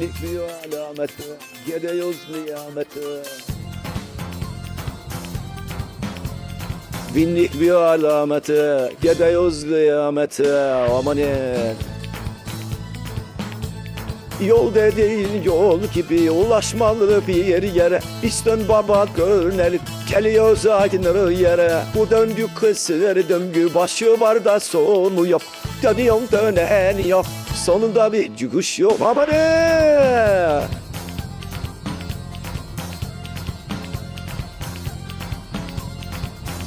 bir alameti Gidiyoruz niyameti Binlik bir alameti Gidiyoruz niyameti Amanin Yol dediğin yol gibi ulaşmalı bir yer yere. İstön baba görünelim geliyoruz aynı yere. Bu döngü kısır döngü başı var da sonu yok. Dönüyorum dönen yok. Sonunda bir çıkış yok. Baba ne?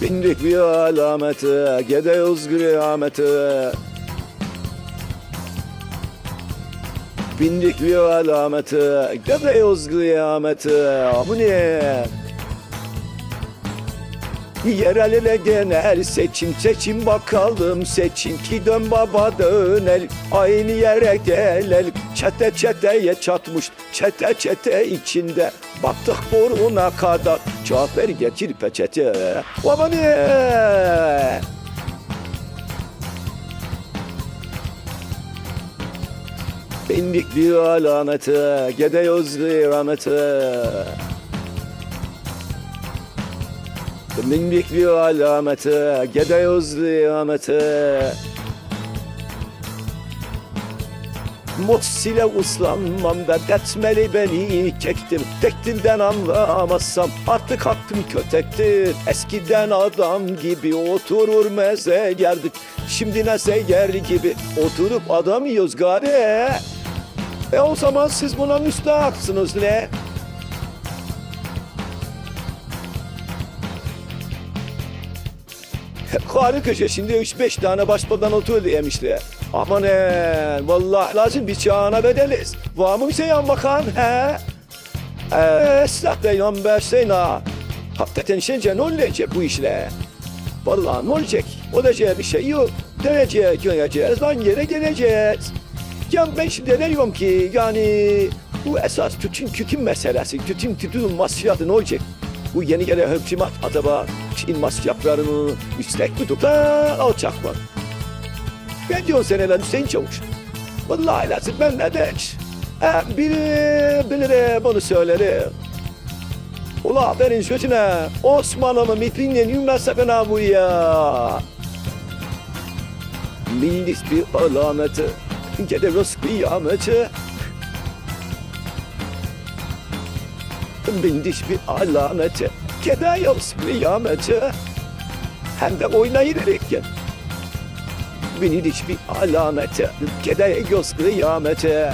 Bindik bir alameti gidiyoruz kıyameti Bindik bir alameti Gidiyoruz kıyameti Bu ne? Yerel ile genel seçim seçim bakalım seçim ki dön baba dönelim Aynı yere gelelim çete çeteye çatmış çete çete içinde Battık burnuna kadar cevap getir peçete Baba ne? Bindik bir alamete, gidiyoruz kıyamete. Bindik bir alamete, gidiyoruz kıyamete. Mutsile uslanmam da detmeli beni çektim Tektilden anlamazsam artık hakkım kötektir Eskiden adam gibi oturur meze yerdik Şimdi ne yer gibi oturup adam yiyoruz gari E o zaman siz buna müstahaksınız ne? Karı köşesinde 3-5 tane başbakan oturdu yemişler. Aman he, vallahi lazım bir çağına bedeliz. Var mı bize yan bakan he? Esnaf Bey yan versene. Hakikaten sence ne olacak bu işle? Vallahi ne olacak? Olacağı bir şey yok. Döneceğiz, döneceğiz, lan yere geleceğiz. Ya ben şimdi ne diyorum ki yani bu esas tütün tütün meselesi, tütün tütün masrafı ne olacak? Bu yeni gelen hükümet acaba Çin masraflarını yüksek mi tutar, alçak mı? Ben diyorum seneler Hüseyin Çavuş. Vallahi lazım ben ne deş? Ha, biri bilirim bunu söylerim. Ula benim sözüne Osmanlı'nın mitingden yürümezse bu ya. Millis bir alameti, gidiyoruz kıyameti. Bindiş bir alameti, gidiyoruz kıyameti. Hem de oynayıverirken. Bindiş bir alameti, gidiyoruz kıyameti.